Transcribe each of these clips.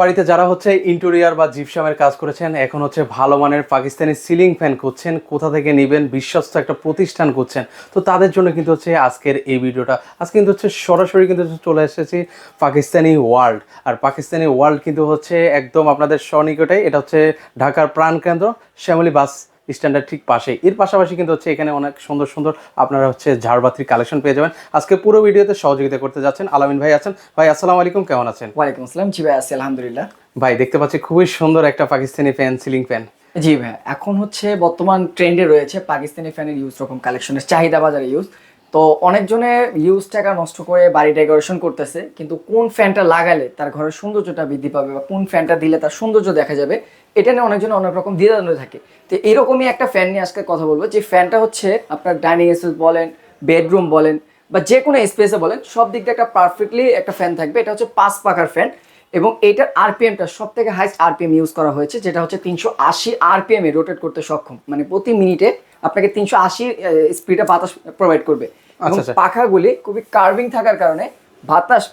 বাড়িতে যারা হচ্ছে ইন্টেরিয়ার বা জিপসামের কাজ করেছেন, এখন হচ্ছে ভালো মানের পাকিস্তানি সিলিং ফ্যান করছেন কোথা থেকে নেবেন, বিশ্বস্ত একটা প্রতিষ্ঠান করছেন তো তাদের জন্য কিন্তু হচ্ছে আজকের এই ভিডিওটা। আজকে কিন্তু হচ্ছে সরাসরি কিন্তু চলে এসেছি পাকিস্তানি ওয়ার্ল্ড। আর পাকিস্তানি ওয়ার্ল্ড কিন্তু হচ্ছে একদম আপনাদের স্বনিকটে এটা হচ্ছে ঢাকার প্রাণকেন্দ্র, শ্যামলী বাস স্ট্যান্ডার্ড ঠিক পাশে এর পাশাপাশি কিন্তু হচ্ছে এখানে অনেক সুন্দর সুন্দর আপনারা হচ্ছে ঝাড়বাতির কালেকশন পেয়ে যাবেন। আজকে পুরো ভিডিওতে সহযোগিতা করতে যাচ্ছেন আলামিন ভাই আছেন। ভাই আসসালামু আলাইকুম কেমন আছেন? ওয়ালাইকুম আসসালাম জি ভাই আছি আলহামদুলিল্লাহ। ভাই দেখতে পাচ্ছি খুবই সুন্দর একটা পাকিস্তানি ফ্যান সিলিং ফ্যান জি ভাই এখন হচ্ছে বর্তমান ট্রেন্ডে রয়েছে পাকিস্তানি ফ্যানের ইউজ রকম কালেকশনের চাহিদা বাজারে ইউজ তো অনেকজনে ইউজ টাকা নষ্ট করে বাড়ি ডেকোরেশন করতেছে কিন্তু কোন ফ্যানটা লাগালে তার ঘরের সৌন্দর্যটা বৃদ্ধি পাবে বা কোন ফ্যানটা দিলে তার সৌন্দর্য দেখা যাবে এটা নিয়ে অনেকজন অনেক রকম দ্বিধাদ্বন্দ্ব থাকে। তো এরকমই একটা ফ্যান নিয়ে আজকে কথা বলব যে ফ্যানটা হচ্ছে আপনার ডাইনিং স্পেস বলেন বেডরুম বলেন বা যে কোনো স্পেসে বলেন সব দিক দিয়ে একটা পারফেক্টলি একটা ফ্যান থাকবে। এটা হচ্ছে পাঁচ পাকার ফ্যান এবং এইটার আরপিএমটা সব থেকে হাইস্ট আরপিএম ইউজ করা হয়েছে যেটা হচ্ছে তিনশো আশি আরপিএম এ রোটেট করতে সক্ষম। মানে প্রতি মিনিটে আপনাকে তিনশো আশি স্পিডে বাতাস প্রোভাইড করবে। এবং আচ্ছা, আচ্ছা। পাখাগুলি খুবই কার্ভিং থাকার কারণে বাতাস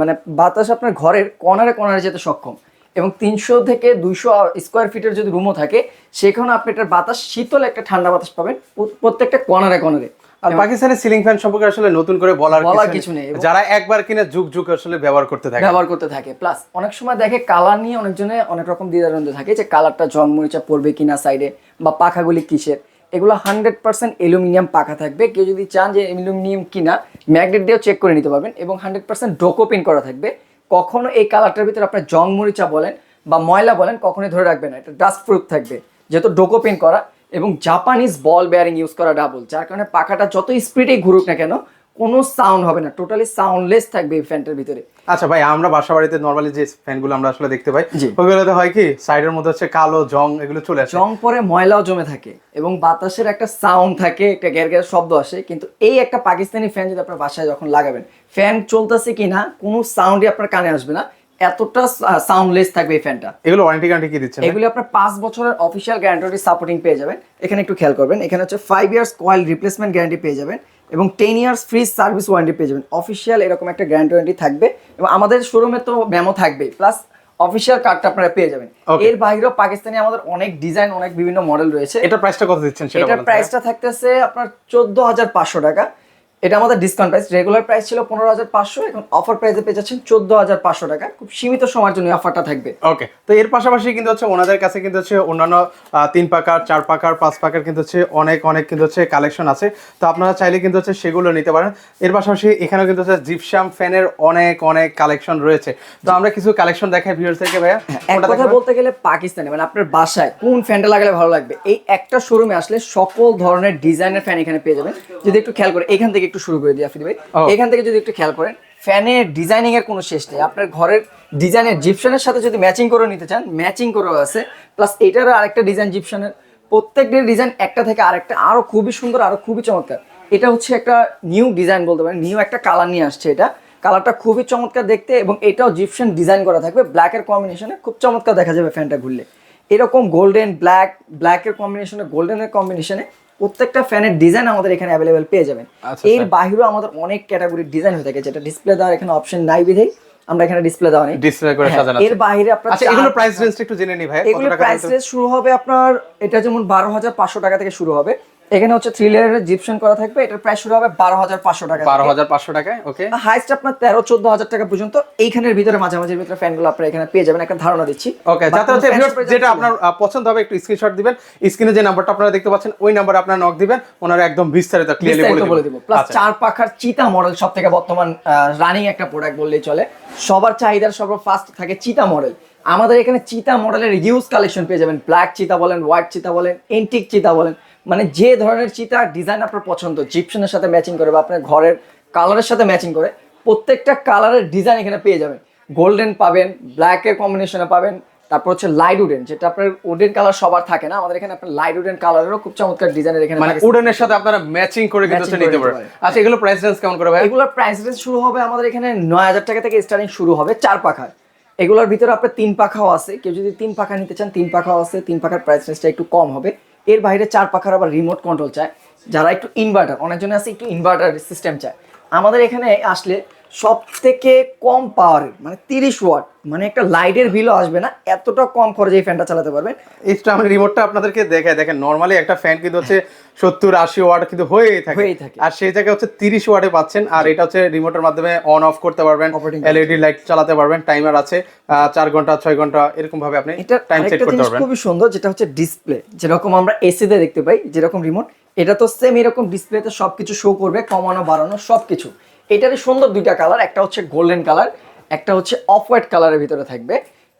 মানে বাতাস আপনার ঘরের কর্নারে কর্নারে যেতে সক্ষম। এবং তিনশো থেকে দুইশো স্কোয়ার ফিটের যদি রুমও থাকে সেখানে আপনি এটার বাতাস শীতল একটা ঠান্ডা বাতাস পাবেন প্রত্যেকটা কর্নারে কর্নারে আর পাকিস্তানি সিলিং ফ্যান সম্পর্কে আসলে নতুন করে বলার বলার কিছু নেই। যারা একবার কিনে যুগ যুগ আসলে ব্যবহার করতে থাকে। ব্যবহার করতে থাকে। প্লাস অনেক সময় দেখে কালার নিয়ে অনেকজনে অনেক রকম দ্বিধাদ্বন্দ্ব থাকে যে কালারটা জং মরিচা পড়বে কিনা সাইডে বা পাখাগুলি কিসের। এগুলো হান্ড্রেড পার্সেন্ট অ্যালুমিনিয়াম পাখা থাকবে। কেউ যদি চান যে অ্যালুমিনিয়াম কিনা ম্যাগনেট দিয়েও চেক করে নিতে পারবেন এবং হান্ড্রেড পার্সেন্ট ডোকোপিন করা থাকবে। কখনো এই কালারটার ভিতরে আপনার জং মরিচা বলেন বা ময়লা বলেন কখনোই ধরে রাখবেন না, এটা ডাস্ট প্রুফ থাকবে। যেহেতু ডোকোপিন করা এবং জাপানিজ বল বেয়ারিং ইউজ করা ডাবল যার কারণে পাখাটা যত স্পিডেই ঘুরুক না কেন কোনো সাউন্ড হবে না টোটালি সাউন্ডলেস থাকবে এই ফ্যানটার ভিতরে। আচ্ছা ভাই আমরা বাসা বাড়িতে নর্মালি যে ফ্যানগুলো আমরা আসলে দেখতে পাই। ওইগুলোতে হয় কি সাইডের মধ্যে হচ্ছে কালো জং এগুলো চলে আসে। জং পরে ময়লাও জমে থাকে এবং বাতাসের একটা সাউন্ড থাকে একটা গ্যার গ্যার শব্দ আসে কিন্তু এই একটা পাকিস্তানি ফ্যান যদি আপনার বাসায় যখন লাগাবেন ফ্যান চলতেছে কিনা কোনো সাউন্ডই আপনার কানে আসবে না এতটা সাউন্ডলেস থাকবে এই ফ্যানটা এগুলো ওয়ারেন্টি গ্যারান্টি কি দিচ্ছেন এগুলো আপনার পাঁচ বছরের অফিসিয়াল গ্যারান্টি সাপোর্টিং পেয়ে যাবেন। এখানে একটু খেয়াল করবেন এখানে হচ্ছে five years coil replacement guarantee পেয়ে যাবেন। এবং ten years free service warranty পেয়ে যাবেন। অফিসিয়াল এরকম একটা গ্যারান্টি ওয়ারেন্টি থাকবে এবং আমাদের শোরুমে তো মেমো থাকবেই প্লাস অফিসিয়াল কার্ডটা আপনারা পেয়ে যাবেন। এর বাইরেও পাকিস্তানি আমাদের অনেক ডিজাইন অনেক বিভিন্ন মডেল রয়েছে। এটা প্রাইসটা কত দিচ্ছেন সেটা প্রাইসটা থাকতেছে আপনার চোদ্দ হাজার পাঁচশো টাকা। এটা আমাদের ডিসকাউন্ট প্রাইস রেগুলার প্রাইস ছিল পনেরো হাজার পাঁচশো এখন অফার প্রাইসে পেয়ে যাচ্ছেন চোদ্দ হাজার পাঁচশো টাকা। খুব সীমিত সময়ের জন্য অফারটা থাকবে। ওকে তো এর পাশাপাশি কিন্তু হচ্ছে ওনাদের কাছে কিন্তু হচ্ছে অন্যান্য তিন পাকার চার পাকার পাঁচ পাকার কিন্তু হচ্ছে অনেক অনেক কিন্তু হচ্ছে কালেকশন আছে। তো আপনারা চাইলে কিন্তু হচ্ছে সেগুলো নিতে পারেন। এর পাশাপাশি এখানেও কিন্তু হচ্ছে জিপসাম ফ্যানের অনেক অনেক কালেকশন রয়েছে। তো আমরা কিছু কালেকশন দেখাই ভিউয়ার্সদেরকে ভাইয়া। হ্যাঁ, এক কথা বলতে গেলে পাকিস্তানি মানে আপনার বাসায় কোন ফ্যানটা লাগালে ভালো লাগবে? এই একটা শোরুমে আসলে সকল ধরনের ডিজাইনের ফ্যান এখানে পেয়ে যাবেন। যদি একটু খেয়াল করে এখান থেকে একটু শুরু করে দিই আফিদ ভাই। এখান থেকে যদি একটু খেয়াল করেন ফ্যানের ডিজাইনিং এর কোনো শেষ নেই। আপনার ঘরের ডিজাইনের জিপশনের সাথে যদি ম্যাচিং করে নিতে চান ম্যাচিং করেও আছে। প্লাস এটারও আরেকটা ডিজাইন জিপশনের প্রত্যেকটির ডিজাইন একটা থেকে আরেকটা আরও খুবই সুন্দর আরও খুবই চমৎকার। এটা হচ্ছে একটা নিউ ডিজাইন বলতে পারেন নিউ একটা কালার নিয়ে আসছে এটা। কালারটা খুবই চমৎকার দেখতে এবং এটাও জিপশন ডিজাইন করা থাকবে। ব্ল্যাকের কম্বিনেশনে খুব চমৎকার দেখা যাবে ফ্যানটা ঘুরলে। এরকম গোল্ডেন ব্ল্যাক ব্ল্যাকের কম্বিনেশনে গোল্ডেনের কম্বিনেশনে প্রত্যেকটা ফ্যানের ডিজাইন আমাদের এখানে অ্যাভেলেবেল পেয়ে যাবেন। আচ্ছা, এর বাহিরেও আমাদের অনেক ক্যাটাগরির ডিজাইন হয়ে থাকে যেটা ডিসপ্লে দেওয়ার এখানে অপশন নাই বিধেই আমরা এখানে ডিসপ্লে দেওয়া নেই। ডিসপ্লে করে হ্যাঁ, সাজানো এর বাহিরে বাইরে আপনার আচ্ছা এগুলো প্রাইস রেঞ্জটা একটু জেনে নিই ভাই কত এগুলোর প্রাইস রেঞ্জ শুরু হবে আপনার এটা যেমন বারো হাজার পাঁচশো টাকা থেকে শুরু হবে। এখানে হচ্ছে থ্রি লেয়ারের জিপশন করা থাকবে এটার প্রাইস শুরু হবে বারো হাজার পাঁচশো টাকা বারো হাজার পাঁচশো টাকায় ওকে হাইস্ট আপনার তেরো চোদ্দ হাজার টাকা পর্যন্ত এইখানের ভিতরে মাঝামাঝির ভিতরে ফ্যানগুলো আপনারা এখানে পেয়ে যাবেন একটা ধারণা দিচ্ছি। ওকে যাতে হচ্ছে যেটা আপনার পছন্দ হবে একটু স্ক্রিনশট দিবেন। স্ক্রিনে যে নাম্বারটা আপনারা দেখতে পাচ্ছেন ওই নাম্বারে আপনার নক দিবেন ওনারা একদম বিস্তারিত ক্লিয়ারলি বলে দিব। প্লাস চার পাখার চিতা মডেল সব থেকে বর্তমান রানিং একটা প্রোডাক্ট বললেই চলে। সবার চাহিদার সবার ফার্স্ট থাকে চিতা মডেল আমাদের এখানে চিতা মডেলের ইউজ কালেকশন পেয়ে যাবেন। ব্ল্যাক চিতা বলেন হোয়াইট চিতা বলেন এন্টিক চিতা বলেন। মানে যে ধরনের চিতা ডিজাইন আপনার পছন্দ জিপশনের সাথে ম্যাচিং করে বা আপনার ঘরের কালারের সাথে ম্যাচিং করে প্রত্যেকটা কালারের ডিজাইন এখানে পেয়ে যাবেন। গোল্ডেন পাবেন ব্ল্যাকের কম্বিনেশনে পাবেন তারপর হচ্ছে লাইট উডেন যেটা আপনার উডেন কালার সবার থাকে না আমাদের এখানে আপনার লাইট উডেন কালারেরও খুব চমৎকার ডিজাইনের এখানে মানে উডেনের সাথে আপনারা ম্যাচিং করে কিন্তু নিতে পারেন আচ্ছা এগুলো প্রাইস রেঞ্জ কেমন করে ভাই? এগুলোর প্রাইস রেঞ্জ শুরু হবে আমাদের এখানে নয় হাজার টাকা থেকে স্টার্টিং শুরু হবে চার পাখার এগুলোর ভিতরে আপনার তিন পাখাও আছে। কেউ যদি তিন পাখা নিতে চান তিন পাখাও আছে তিন পাখার প্রাইস রেঞ্জটা একটু কম হবে। এর বাইরে চার পাখার আবার রিমোট কন্ট্রোল চায়, যারা একটু ইনভার্টার অনেকজনে আছে একটু ইনভার্টার সিস্টেম চায়। আমাদের এখানে আসলে সব থেকে কম পাওয়ারের মানে তিরিশ ওয়াট মানে একটা লাইটের বিলও আসবে না এতটা কম খরচে এই ফ্যানটা চালাতে পারবেন। এক্সট্রা আমি রিমোটটা আপনাদেরকে দেখাই দেখেন নর্মালি একটা ফ্যান কিন্তু হচ্ছে সত্তর আশি ওয়াট কিন্তু হয়েই থাকে। হয়েই থাকে। আর সেই জায়গায় হচ্ছে তিরিশ ওয়াটে পাচ্ছেন আর এটা হচ্ছে রিমোটের মাধ্যমে অন অফ করতে পারবেন এলইডি লাইট চালাতে পারবেন টাইমার আছে চার ঘণ্টা ছয় ঘণ্টা এরকম ভাবে আপনি এটা টাইম সেট করতে পারবেন। খুবই সুন্দর যেটা হচ্ছে ডিসপ্লে যেরকম আমরা এসিতে দেখতে পাই যেরকম রিমোট এটা তো সেম এরকম ডিসপ্লেতে সবকিছু শো করবে কমানো বাড়ানো সবকিছু। এটারই সুন্দর দুইটা কালার একটা হচ্ছে গোল্ডেন কালার একটা হচ্ছে অফ হোয়াইট কালারের ভিতরে থাকবে।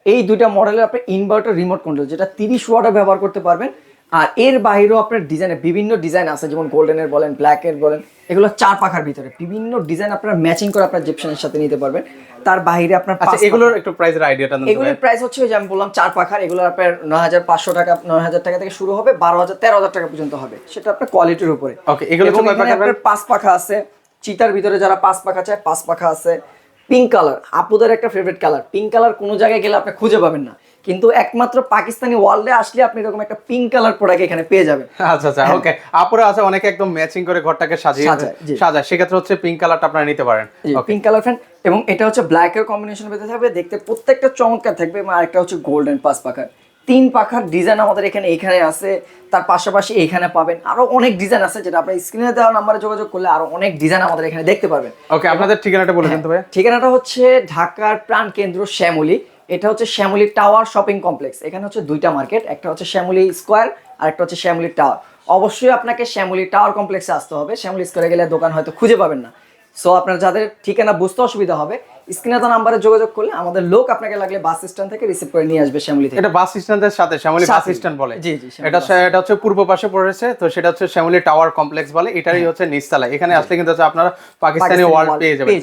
এই দুইটা মডেলের আপনি ইনভার্টার রিমোট কন্ট্রোল যেটা তিরিশ ওয়াটে ব্যবহার করতে পারবেন। আর এর বাইরেও আপনার ডিজাইনে বিভিন্ন ডিজাইন আছে যেমন গোল্ডেনের বলেন ব্ল্যাকের বলেন এগুলো চার পাখার ভিতরে। বিভিন্ন ডিজাইন আপনারা ম্যাচিং করে আপনার জিপশনের সাথে নিতে পারবেন। তার বাইরে আপনার আচ্ছা এগুলোর একটু প্রাইসের আইডিয়াটা এগুলোর প্রাইস হচ্ছে ওই যে আমি বললাম চার পাখার এগুলো আপনার নয় হাজার পাঁচশো টাকা নয় হাজার টাকা থেকে শুরু হবে বারো হাজার তেরো হাজার টাকা পর্যন্ত হবে। সেটা আপনার কোয়ালিটির উপরে। ওকে এগুলো আপনার পাঁচ পাখা আছে। চিতার ভিতরে যারা পাঁচ পাখা চায় পাঁচ পাখা আছে। পিঙ্ক কালার আপুদের একটা ফেভারিট কালার পিঙ্ক কালার কোনো জায়গায় গেলে আপনি খুঁজে পাবেন না। কিন্তু একমাত্র পাকিস্তানি ওয়ার্ল্ডে আসলে আপনি এরকম একটা পিঙ্ক কালার প্রোডাক্ট এখানে পেয়ে যাবেন। আচ্ছা আচ্ছা ওকে আপুরা আছে অনেকে একদম ম্যাচিং করে ঘরটাকে সাজিয়ে সাজায়, সেক্ষেত্রে হচ্ছে পিঙ্ক কালারটা আপনারা নিতে পারেন। পিঙ্ক কালার ফ্যান এবং এটা হচ্ছে ব্ল্যাক এর কম্বিনেশন ভিতরে থাকবে। দেখতে প্রত্যেকটা চমৎকার থাকবে এবং আরেকটা হচ্ছে গোল্ডেন পাঁচ পাখার। তিন পাখার ডিজাইন আমাদের এখানে এখানে আছে। তার পাশাপাশি এখানে পাবেন। আরও অনেক ডিজাইন আছে যেটা আপনার স্ক্রিনে দেওয়া নাম্বারে যোগাযোগ করলে আরও অনেক ডিজাইন আমাদের এখানে দেখতে পাবেন ওকে আপনাদের ঠিকানাটা বলে দিন তো ভাই ঠিকানাটা হচ্ছে ঢাকার প্রাণ কেন্দ্র শ্যামলী। এটা হচ্ছে শ্যামলী টাওয়ার শপিং কমপ্লেক্স এখানে হচ্ছে দুইটা মার্কেট একটা হচ্ছে শ্যামলী স্কোয়ার আর একটা হচ্ছে শ্যামলী টাওয়ার অবশ্যই আপনাকে শ্যামলী টাওয়ার কমপ্লেক্সে আসতে হবে। শ্যামলী স্কোয়ারে গেলে দোকান হয়তো খুঁজে পাবেন না। সো আপনার যাদের ঠিকানা বুঝতে অসুবিধা হবে স্ক্রিনে তো নাম্বারে যোগাযোগ করলে আমাদের লোক আপনাকে লাগলে বাস স্ট্যান্ড থেকে রিসিভ করে নিয়ে আসবে শ্যামলি থেকে। এটা বাস স্ট্যান্ডের সাথে শ্যামলি বাস স্ট্যান্ড বলে। জি, জি, এটা এটা হচ্ছে পূর্ব পাশে পড়েছে তো সেটা হচ্ছে শ্যামলি টাওয়ার কমপ্লেক্স বলে এটাই হচ্ছে নিচতলা এখানে আসলে কিন্তু হচ্ছে আপনারা পাকিস্তানি ওয়ার্ল্ড পেয়ে যাবেন।